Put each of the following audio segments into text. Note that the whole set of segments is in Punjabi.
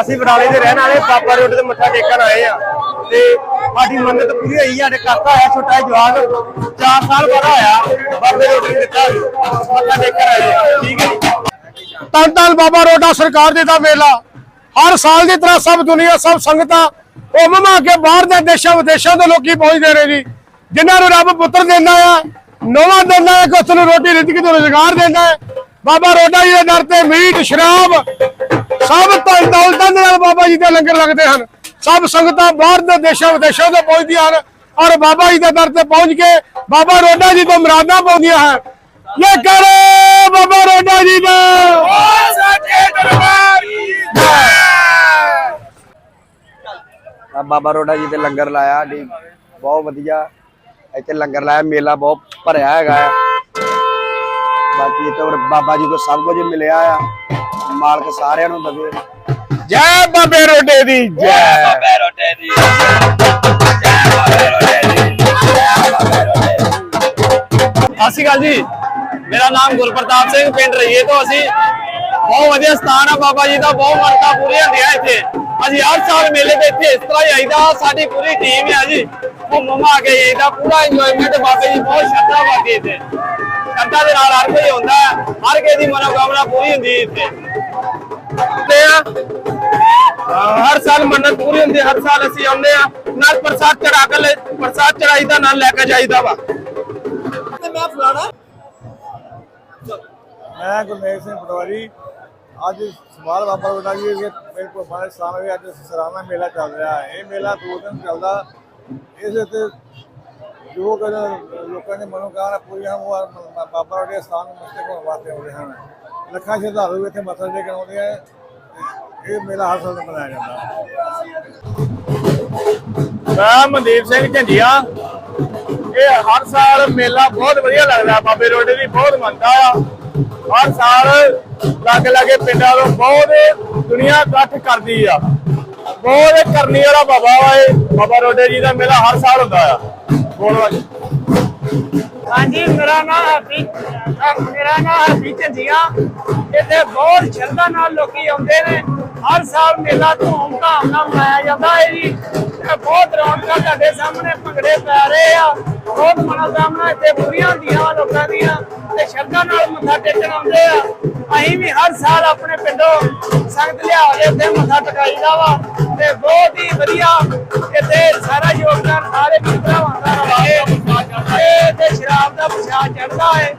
ਅਸੀਂ ਬਰਾਲੇ ਦੇ ਰਹਿਣ ਵਾਲੇ ਬਾਬਾ ਰੋਡ ਤੇ ਮੱਥਾ ਟੇਕਣ ਆਏ ਆ ਤੇ ਸਾਡੀ ਮੰਨਤ ਪੂਰੀ ਹੋਈ ਸਾਡੇ ਕਾਕਾ ਹੈ ਛੋਟਾ ਜਿਹਾ 4 ਸਾਲ ਬਾਅਦ ਆਇਆ, ਬਾਬੇ ਰੋਡ ਨੇ ਦਿੱਤਾ ਮੱਥਾ ਟੇਕਣ ਆਏ ਠੀਕ ਹੈ ਜੀ? ਧੰਨ ਬਾਬਾ ਰੋਡਾ ਸਰਕਾਰ ਦੇ ਦਾ ਮੇਲਾ। ਹਰ ਸਾਲ ਦੀ ਤਰ੍ਹਾਂ ਸਭ ਦੁਨੀਆ, ਸਭ ਸੰਗਤਾਂ ਉਮਮਾ ਕੇ ਬਾਹਰ ਦੇ ਦੇਸ਼ਾਂ, ਵਿਦੇਸ਼ਾਂ ਦੇ ਲੋਕੀ ਪਹੁੰਚਦੇ ਨੇ ਜੀ। ਜਿਨ੍ਹਾਂ ਨੂੰ ਰੱਬ ਪੁੱਤਰ ਦਿੰਦਾ ਆ, ਨੌਵਾਂ ਦਿੰਦਾ ਹੈ ਕਿ ਉਸ ਨੂੰ ਰੋਟੀ ਰਿਜ਼ਕ ਤੋਂ ਰੁਜ਼ਗਾਰ ਦਿੰਦਾ ਹੈ ਬਾਬਾ ਰੋਡਾ ਜੀ ਦੇ ਦਰ ਤੇ ਮੀਟ, ਸ਼ਰਾਬ ਸਭ ਤੋਂ ਦੌਲਤਾਂ ਦੇ ਨਾਲ ਬਾਬਾ ਜੀ ਦੇ ਲੰਗਰ ਲੱਗਦੇ ਹਨ। ਸਭ ਸੰਗਤਾਂ ਬਾਹਰ ਦੇ ਦੇਸ਼ਾਂ ਵਿਦੇਸ਼ਾਂ ਤੋਂ ਪਹੁੰਚਦੀਆਂ ਹਨ ਔਰ ਬਾਬਾ ਜੀ ਦੇ ਦਰ ਤੇ ਪਹੁੰਚ ਕੇ ਬਾਬਾ ਰੋਡਾ ਜੀ ਤੋਂ ਮੁਰਾਦਾਂ ਪਾਉਂਦੀਆਂ ਹਨ। ਇਹ ਕਰੋ ਬਾਬਾ ਰੋਡਾ ਜੀ ਦਾ। ਆ ਬਾਬਾ ਰੋਡਾ ਜੀ ਤੇ ਲੰਗਰ ਲਾਇਆ ਜੀ। ਬਹੁਤ ਵਧੀਆ। ਇੱਥੇ ਲੰਗਰ ਲਾਇਆ ਮੇਲਾ ਬਹੁਤ ਭਰਿਆ ਹੈਗਾ ਬਾਕੀ ਇੱਥੇ ਹੋਰ ਬਾਬਾ ਜੀ ਕੋ ਸਭ ਕੁਝ ਮਿਲਿਆ ਆ। ਮਾਲਕ ਸਾਰਿਆਂ ਨੂੰ ਦਵੇ। ਜੈ ਬਾਬੇ ਰੋਡੇ ਦੀ, ਜੈ। ਸਤਿ ਸ਼੍ਰੀ ਅਕਾਲ ਜੀ। ਮੇਰਾ ਨਾਮ ਗੁਰਪ੍ਰਤਾਪ ਸਿੰਘ, ਪਿੰਡ ਰਹੀਏ ਤੋਂ ਅਸੀਂ। ਬਹੁਤ ਵਧੀਆ ਸਥਾਨ ਆ ਬਾਬਾ ਜੀ ਦਾ, ਬਹੁਤ ਮੰਨਤਾ ਪੂਰੀਆਂ ਹੁੰਦੀਆਂ ਇੱਥੇ। ਅਸੀਂ ਹਰ ਸਾਲ ਮੇਲੇ ਤੇ ਇੱਥੇ ਇਸ ਤਰ੍ਹਾਂ ਹੀ ਆਈਦਾ, ਸਾਡੀ ਪੂਰੀ ਟੀਮ ਆ ਜੀ। ਉਹ ਮਮਾ ਕੇ ਜਾਈਦਾ ਪੂਰਾ ਇੰਜੋਇਮੈਂਟ ਬਾਬਾ ਜੀ, ਬਹੁਤ ਸ਼ਰਧਾ ਵਾਦੀ ਇੱਥੇ। ਸ਼ਰਧਾ ਦੇ ਨਾਲ ਹਰ ਕੋਈ ਆਉਂਦਾ ਹਰ ਕਿਸੇ ਦੀ ਮਨੋਕਾਮਨਾ ਪੂਰੀ ਹੁੰਦੀ ਇੱਥੇ। ਤੇ ਹਰ ਸਾਲ ਮੰਨਤ ਪੂਰੀ ਹੁੰਦੀ ਹਰ ਸਾਲ ਅਸੀਂ ਆਉਂਦੇ ਆ ਨਾਲ ਪ੍ਰਸਾਦ ਚੜਾ ਕੇ ਲੈ- ਪ੍ਰਸਾਦ ਚੜਾਈਦਾ ਨਾਲ ਲੈ ਕੇ ਜਾਈਦਾ ਵਾ। ਮੈਂ ਗੁਰਮੇਲ ਸਿੰਘ ਪਟਵਾਰੀ। ਅੱਜ ਸਮਾਲ ਬਾਬਾ ਬਟਾ ਜੀ ਦੇ ਮੇਰੇ ਕੋਲ ਬਾਰੇ ਵੀ ਅੱਜ ਸਰਾਣਾ ਮੇਲਾ ਚੱਲ ਰਿਹਾ ਹੈ। ਇਹ ਮੇਲਾ ਦੋ ਦਿਨ ਚੱਲਦਾ। ਇਸ ਤੇ ਜੋ ਕਿ ਲੋਕਾਂ ਦੇ ਮਨੋਕਾਮਨਾ ਪੂਰੀਆਂ ਉਹ ਬਾਬਾ ਦੇ ਸਥਾਨ ਨੂੰ ਮਸਤਕ ਹੋਣ ਵਾਸਤੇ ਆਉਂਦੇ ਹਨ। ਲੱਖਾਂ ਸ਼ਰਧਾਲੂ ਇੱਥੇ ਮੱਥਾ ਟੇਕਣ ਆਉਂਦੇ ਆ। ਇਹ ਮੇਲਾ ਹਰ ਸਾਲ ਮਨਾਇਆ ਜਾਂਦਾ। ਮੈਂ ਮਨਦੀਪ ਸਿੰਘ ਝੰਡੀਆਂ। ਇਹ ਹਰ ਸਾਲ ਮੇਲਾ ਬਹੁਤ ਵਧੀਆ ਲੱਗਦਾ। ਬਾਬੇ ਰੋਡੇ ਦੀ ਬਹੁਤ ਮੰਨਦਾ ਆ। ਹਰ ਸਾਲ ਲਾਗੇ ਲਾਗੇ ਪਿੰਡਾਂ ਤੋਂ ਬਹੁਤ ਦੁਨੀਆ ਇਕੱਠ ਕਰਦੀ ਆ। ਬਹੁਤ ਕਰਨੀ ਵਾਲਾ ਬਾਬਾ ਵਾ ਇਹ। ਬਾਬਾ ਰੋਡੇ ਜੀ ਦਾ ਮੇਲਾ ਹਰ ਸਾਲ ਹੁੰਦਾ ਆ। ਹਾਂਜੀ, ਮੇਰਾ ਨਾਮ ਹਰਪ੍ਰੀਤ ਮੇਰਾ ਨਾਮ ਹਰਪ੍ਰੀਤ ਝੰਡੀਆਂ ਇੱਥੇ ਬਹੁਤ ਸ਼ਰਧਾ ਨਾਲ ਲੋਕੀ ਆਉਂਦੇ ਨੇ। ਹਰ ਸਾਲ ਮੇਲਾ ਧੂਮ ਨਾਲ ਮਨਾਇਆ ਜਾਂਦਾ ਹੈ ਜੀ। ਬਹੁਤ ਰੌਣਕਾਂ ਤੁਹਾਡੇ ਸਾਹਮਣੇ ਭੰਗੜੇ ਪੈ ਰਹੇ ਆ। ਬਹੁਤ ਮਨੋਕਾਮਨਾ ਇੱਥੇ ਪੂਰੀਆਂ ਹੁੰਦੀਆਂ ਵਾ ਲੋਕਾਂ ਦੀਆਂ। ਤੇ ਸ਼ਰਧਾ ਨਾਲ ਮੱਥਾ ਟੇਕਣ ਆਉਂਦੇ ਆ। ਅਸੀਂ ਵੀ ਹਰ ਸਾਲ ਆਪਣੇ ਪਿੰਡੋਂ ਸੰਗਤ ਲਿਆ ਕੇ ਇੱਥੇ ਮੱਥਾ ਟਿਕਾਈਦਾ ਵਾ। ਤੇ ਬਹੁਤ ਹੀ ਵਧੀਆ ਇੱਥੇ ਸਾਰਾ ਯੋਗਦਾਨ ਸਾਰੇ ਵੀਰ ਭਰਾਵਾਂ ਦਾ ਰਵਾਏ ਤੇ ਸ਼ਰਾਬ ਦਾ ਪ੍ਰਸ਼ਾਦ ਚੜਦਾ ਹੈ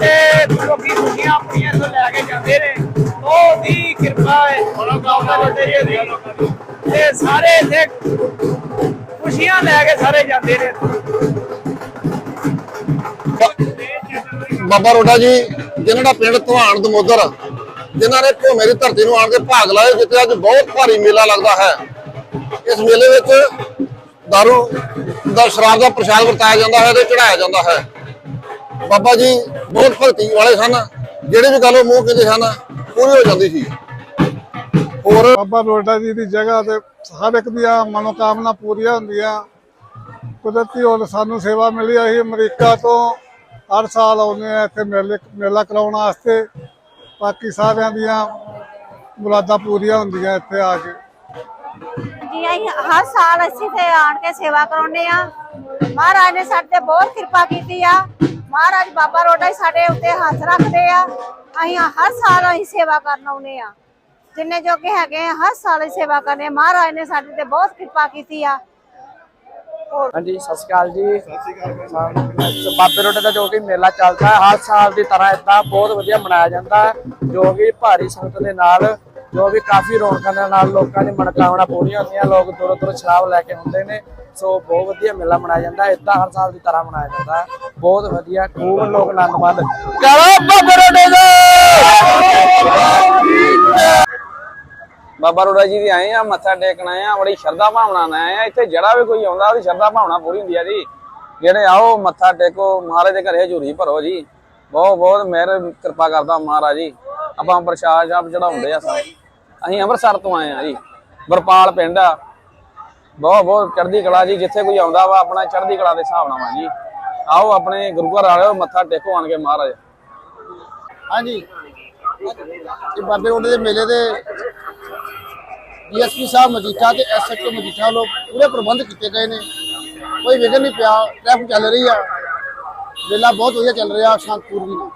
ਤੇ ਲੋਕੀ ਖੁਸ਼ੀਆਂ ਆਪਣੀਆਂ ਤੋਂ ਲੈ ਕੇ ਜਾਂਦੇ ਨੇ। ਬਹੁਤ ਹੀ ਕਿਰਪਾ ਹੈ। ਤੇ ਸਾਰੇ ਇੱਥੇ ਖੁਸ਼ੀਆਂ ਲੈ ਕੇ ਸਾਰੇ ਜਾਂਦੇ ਨੇ। ਬਾਬਾ ਰੋਡਾ ਜੀ, ਜਿਨ੍ਹਾਂ ਦਾ ਪਿੰਡ ਧਵਾਨ ਦਮੋਦਰ ਜਿਨ੍ਹਾਂ ਨੇ ਭੂਮੇ ਦੀ ਧਰਤੀ ਨੂੰ ਆਣ ਕੇ ਭਾਗ ਲਾਇਆ ਜਿੱਥੇ ਅੱਜ ਬਹੁਤ ਭਾਰੀ ਮੇਲਾ ਲੱਗਦਾ ਹੈ। ਇਸ ਮੇਲੇ ਵਿੱਚ ਦਾਰੂ ਦਾ ਸ਼ਰਾਬ ਦਾ ਪ੍ਰਸ਼ਾਦ ਵਰਤਾਇਆ ਜਾਂਦਾ ਹੈ ਤੇ ਚੜਾਇਆ ਜਾਂਦਾ ਹੈ। ਬਾਬਾ ਜੀ ਬਹੁਤ ਭਗਤੀ ਵਾਲੇ ਸਨ, ਜਿਹੜੇ ਵੀ ਗੱਲ ਉਹ ਮੂੰਹ ਕਹਿੰਦੇ ਸਨ, ਪੂਰੀ ਹੋ ਜਾਂਦੀ ਸੀ। ਹੋਰ ਬਾਬਾ ਰੋਡਾ ਜੀ ਦੀ ਜਗ੍ਹਾ ਤੇ ਹਰ ਇੱਕ ਦੀਆਂ ਮਨੋਕਾਮਨਾ ਪੂਰੀਆਂ ਹੁੰਦੀਆਂ। ਕੁਦਰਤੀ ਹੁਣ ਸਾਨੂੰ ਸੇਵਾ ਮਿਲੀ, ਅਸੀਂ ਅਮਰੀਕਾ ਤੋਂ ਹਰ ਸਾਲ ਆਉਂਦੇ ਆ ਇੱਥੇ ਮੇਲੇ ਮੇਲਾ ਕਰਾਉਣ ਵਾਸਤੇ। ਬਾਕੀ ਸਾਰਿਆਂ ਦੀਆਂ ਮੁਰਾਦਾਂ ਪੂਰੀਆਂ ਹੁੰਦੀਆਂ ਇੱਥੇ ਆ ਕੇ। ਜੀ, ਅਸੀਂ ਹਰ ਸਾਲ ਅਸੀਂ ਤੇ ਆਣ ਕੇ ਸੇਵਾ ਕਰਾਉਂਦੇ ਆ ਮਹਾਰਾਜ ਨੇ ਸਾਡੇ ਤੇ ਬਹੁਤ ਕਿਰਪਾ ਕੀਤੀ ਆ। ਮਹਾਰਾਜ ਬਾਬਾ ਰੋਡਾ ਹੀ ਸਾਡੇ ਉੱਤੇ ਹੱਥ ਰੱਖਦੇ ਆ। ਅਸੀਂ ਹਰ ਸਾਲ ਅਸੀਂ ਸੇਵਾ ਕਰਨ ਆਉਂਦੇ ਆ ਜਿੰਨੇ ਜੋਗੇ ਹੈਗੇ ਹਰ ਸਾਲ ਹੀ ਸੇਵਾ ਕਰਨੇ ਮਹਾਰਾਜ ਨੇ ਸਾਡੇ ਤੇ ਬਹੁਤ ਕਿਰਪਾ ਕੀਤੀ ਆ। ਹਾਂਜੀ ਸਤਿ ਸ਼੍ਰੀ ਅਕਾਲ ਜੀ। ਸਤਿ ਸ਼੍ਰੀ ਅਕਾਲ ਬਾਬੇ ਰੋਡੇ ਦਾ ਜੋ ਕਿ ਮੇਲਾ ਚੱਲਦਾ ਹੈ ਹਰ ਸਾਲ ਦੀ ਤਰ੍ਹਾਂ ਇਦਾਂ ਬਹੁਤ ਵਧੀਆ ਮਨਾਇਆ ਜਾਂਦਾ ਜੋ ਕਿ ਭਾਰੀ ਸੰਗਤ ਦੇ ਨਾਲ ਜੋ ਵੀ ਕਾਫੀ ਰੌਣਕਾਂ ਦੇ ਨਾਲ ਲੋਕਾਂ ਦੀ ਮਨੋਕਾਮਨਾ ਪੂਰੀਆਂ ਹੁੰਦੀਆਂ ਲੋਕ ਦੂਰੋਂ ਦੂਰੋਂ ਸ਼ਰਾਬ ਲੈ ਕੇ ਹੁੰਦੇ ਨੇ ਸੋ ਬਹੁਤ ਵਧੀਆ ਮੇਲਾ ਮਨਾਇਆ ਜਾਂਦਾ ਇਦਾਂ ਹਰ ਸਾਲ ਦੀ ਤਰ੍ਹਾਂ ਮਨਾਇਆ ਜਾਂਦਾ ਹੈ। ਬਹੁਤ ਵਧੀਆ ਖੂਬ ਲੋਕ ਆਨੰਦ ਮਾਣਦੇ। ਕਰੋ ਬਾਬੇ ਰੋਡੇ ਬਾਬਾ ਰੋੜਾ ਜੀ ਦੇ ਆਏ ਆ, ਮੱਥਾ ਟੇਕਣ ਆਏ ਆ, ਬੜੀ ਸ਼ਰਧਾ ਭਾਵਨਾ ਨਾਲ ਆਏ ਆ। ਇੱਥੇ ਜਿਹੜਾ ਵੀ ਕੋਈ ਆਉਂਦਾ, ਉਹਦੀ ਸ਼ਰਧਾ ਭਾਵਨਾ ਪੂਰੀ ਹੁੰਦੀ ਆ ਜੀ। ਜਿਹੜੇ ਆਓ, ਮੱਥਾ ਟੇਕੋ, ਮਹਾਰਾਜ ਦੇ ਘਰੇ ਹਜ਼ੂਰੀ ਭਰੋ ਜੀ। ਬਹੁਤ ਬਹੁਤ ਮਿਹਰ, ਕਿਰਪਾ ਕਰਦਾ ਮਹਾਰਾਜ ਜੀ। ਆਪਾਂ ਪ੍ਰਸ਼ਾਦ ਆਪ ਚੜਾਉਂਦੇ ਆ ਸਾਰੇ। ਅਸੀਂ ਅੰਮ੍ਰਿਤਸਰ ਤੋਂ ਆਏ ਆ ਜੀ, ਵਰਪਾਲ ਪਿੰਡ ਆ। ਬਹੁਤ ਬਹੁਤ ਚੜ੍ਹਦੀ ਕਲਾ ਜੀ, ਜਿੱਥੇ ਕੋਈ ਆਉਂਦਾ ਵਾ, ਆਪਣਾ ਚੜ੍ਹਦੀ ਕਲਾ ਦੇ ਹਿਸਾਬ ਨਾਲ ਵਾ ਜੀ। ਆਓ, ਆਪਣੇ ਗੁਰੂ ਘਰ ਵਾਲਿਓ, ਮੱਥਾ ਟੇਕੋ ਆਣ ਕੇ ਮਹਾਰਾਜ। ਹਾਂਜੀ। ਇਹ ਬਾਬੇ ਰੋਡੇ ਦੇ ਮੇਲੇ ਦੇ ਡੀਐਸਪੀ ਸਾਹਿਬ ਮਜੀਠਾ ਤੇ ਐਸਐਚਓ ਮਜੀਠਾ ਵੱਲੋਂ ਪੂਰੇ ਪ੍ਰਬੰਧ ਕੀਤੇ ਗਏ ਨੇ। ਕੋਈ ਵਿਘਨ ਨਹੀਂ ਪਿਆ ਟ੍ਰੈਫਿਕ ਚੱਲ ਰਹੀ ਆ। ਮੇਲਾ ਬਹੁਤ ਵਧੀਆ ਚੱਲ ਰਿਹਾ ਸ਼ਾਂਤਪੂਰਵੀ ਨਾਲ